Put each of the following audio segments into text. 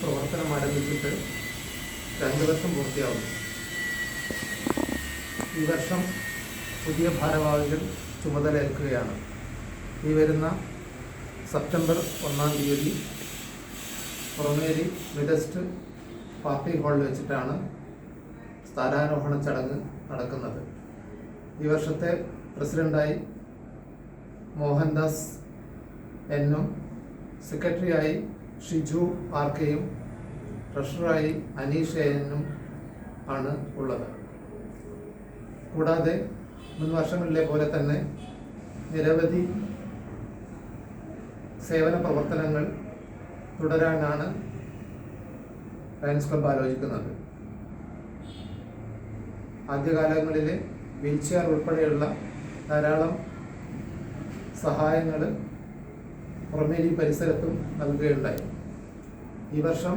പ്രവർത്തനം ആരംഭിച്ചിട്ട് രണ്ട് വർഷം പൂർത്തിയാവുന്നു. ഈ വർഷം പുതിയ ഭാരവാഹികൾ ചുമതലയേൽക്കുകയാണ്. ഈ വരുന്ന സെപ്റ്റംബർ ഒന്നാം തീയതി പുറമേരി മിഡസ്റ്റ് പാർട്ടി ഹാളിൽ വെച്ചിട്ടാണ് സ്ഥാനാരോഹണ ചടങ്ങ് നടക്കുന്നത്. ഈ വർഷത്തെ പ്രസിഡന്റായി മോഹൻദാസ് എന്നും സെക്രട്ടറിയായി ഷിജു ആർ ട്രഷറായി അനീഷേനും ആണ് ഉള്ളത്. കൂടാതെ മുൻ വർഷങ്ങളിലെ പോലെ തന്നെ നിരവധി സേവന പ്രവർത്തനങ്ങൾ തുടരാനാണ് ലയൺസ് ക്ലബ് ആലോചിക്കുന്നത്. ആദ്യകാലങ്ങളിൽ വീൽ ചെയർ ഉൾപ്പെടെയുള്ള ധാരാളം സഹായങ്ങൾ പുറമേരി പരിസരത്തും നൽകുകയുണ്ടായി. ഈ വർഷം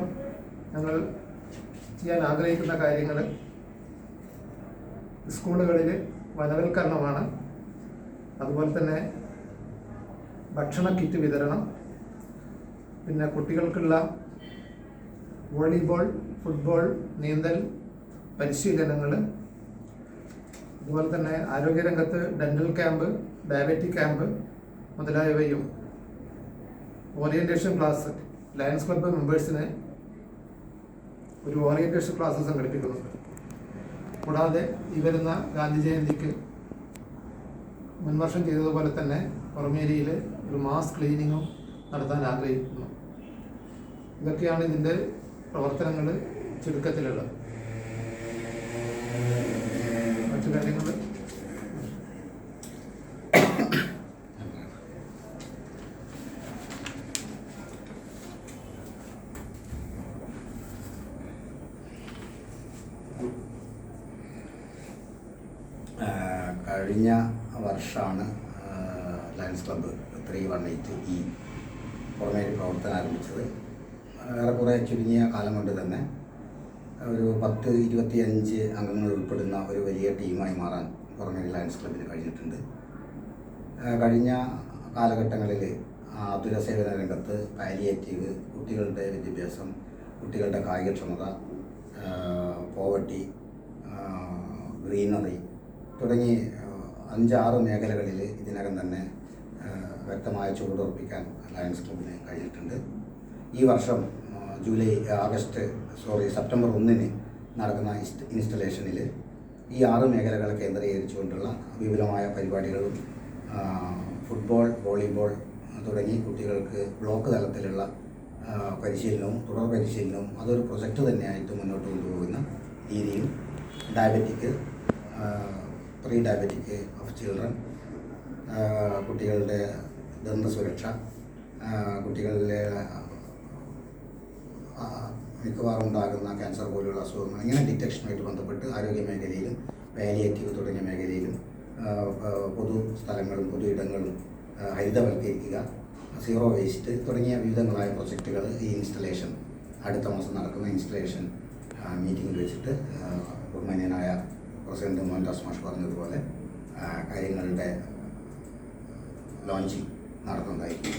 ഞങ്ങൾ ചെയ്യാൻ ആഗ്രഹിക്കുന്ന കാര്യങ്ങൾ സ്കൂളുകളിൽ വനവൽക്കരണമാണ്. അതുപോലെ തന്നെ ഭക്ഷണ കിറ്റ് വിതരണം. പിന്നെ കുട്ടികൾക്കുള്ള വോളിബോൾ ഫുട്ബോൾ നീന്തൽ പരിശീലനങ്ങൾ അതുപോലെ തന്നെ ആരോഗ്യരംഗത്ത് ഡെന്റൽ ക്യാമ്പ് ഡയബറ്റിക് ക്യാമ്പ് മുതലായവയും ഓറിയന്റേഷൻ ക്ലാസ് ലയൺസ് ക്ലബ്ബ് മെമ്പേഴ്സിന് ഒരു ഓറിയന്റേഷൻ ക്ലാസ് സംഘടിപ്പിക്കുന്നുണ്ട് കൂടാതെ ഈ വരുന്ന ഗാന്ധി ജയന്തിക്ക് മുൻവർഷം ചെയ്തതുപോലെ തന്നെ പുറമേരിയിൽ ഒരു മാസ് ക്ലീനിങ്ങും നടത്താൻ ആഗ്രഹിക്കുന്നു. ഇതൊക്കെയാണ് ഇതിന്റെ പ്രവർത്തനങ്ങൾ ചുരുക്കത്തിലുള്ളത്. മറ്റു കാര്യങ്ങൾ കഴിഞ്ഞ വർഷമാണ് Lions club three one eight ഈ പുറമേ പ്രവർത്തനം ആരംഭിച്ചത്. ഏറെക്കുറെ ചുരുങ്ങിയ കാലം കൊണ്ട് തന്നെ ഒരു പത്ത് ഇരുപത്തിയഞ്ച് അംഗങ്ങൾ ഉൾപ്പെടുന്ന ഒരു വലിയ ടീമായി മാറാൻ പുറമേ ലയൺസ് ക്ലബ്ബിന് കഴിഞ്ഞിട്ടുണ്ട്. കഴിഞ്ഞ കാലഘട്ടങ്ങളിൽ ആതുര സേവന രംഗത്ത് പാലിയേറ്റീവ് കുട്ടികളുടെ വിദ്യാഭ്യാസം കുട്ടികളുടെ കായികക്ഷമത പോവർട്ടി ഗ്രീനറി തുടങ്ങി അഞ്ചാറ് മേഖലകളിൽ ഇതിനകം തന്നെ വ്യക്തമായ ചുവടുറപ്പിക്കാൻ ലയൺസ് ക്ലബിന് കഴിഞ്ഞിട്ടുണ്ട്. ഈ വർഷം ജൂലൈ ആഗസ്റ്റ് സോറി സെപ്റ്റംബർ ഒന്നിന് നടക്കുന്ന ഇൻസ്റ്റലേഷനിൽ ഈ ആറ് മേഖലകളെ കേന്ദ്രീകരിച്ചുകൊണ്ടുള്ള വിപുലമായ പരിപാടികളും ഫുട്ബോൾ വോളിബോൾ തുടങ്ങി കുട്ടികൾക്ക് ബ്ലോക്ക് തലത്തിലുള്ള പരിശീലനവും തുടർ പരിശീലനവും അതൊരു പ്രൊജക്റ്റ് തന്നെയായിട്ട് മുന്നോട്ട് കൊണ്ടുപോകുന്ന രീതിയും diabetic pre diabetic of children കുട്ടികളുടെ ദന്തസുരക്ഷ കുട്ടികളിലെ മിക്കവാറും ഉണ്ടാകുന്ന ക്യാൻസർ പോലെയുള്ള അസുഖങ്ങൾ ഇങ്ങനെ ഡിറ്റക്ഷനുമായിട്ട് ബന്ധപ്പെട്ട് ആരോഗ്യ മേഖലയിലും പാലിയേറ്റീവ് തുടങ്ങിയ മേഖലയിലും പൊതു സ്ഥലങ്ങളും പൊതു ഇടങ്ങളും ഹരിതവൽക്കരിക്കുക സീറോ വേസ്റ്റ് തുടങ്ങിയ വിവിധങ്ങളായ പ്രൊജക്റ്റുകൾ ഈ ഇൻസ്റ്റലേഷൻ അടുത്ത മാസം നടക്കുന്ന ഇൻസ്റ്റലേഷൻ മീറ്റിംഗിൽ വെച്ചിട്ട് ബഹുമാന്യനായ പ്രസിഡന്റ് മോഹൻദാസ് മാഷ് പറഞ്ഞതുപോലെ കാര്യങ്ങളുടെ ലോഞ്ചിങ് നടത്തുന്നതായിരിക്കും.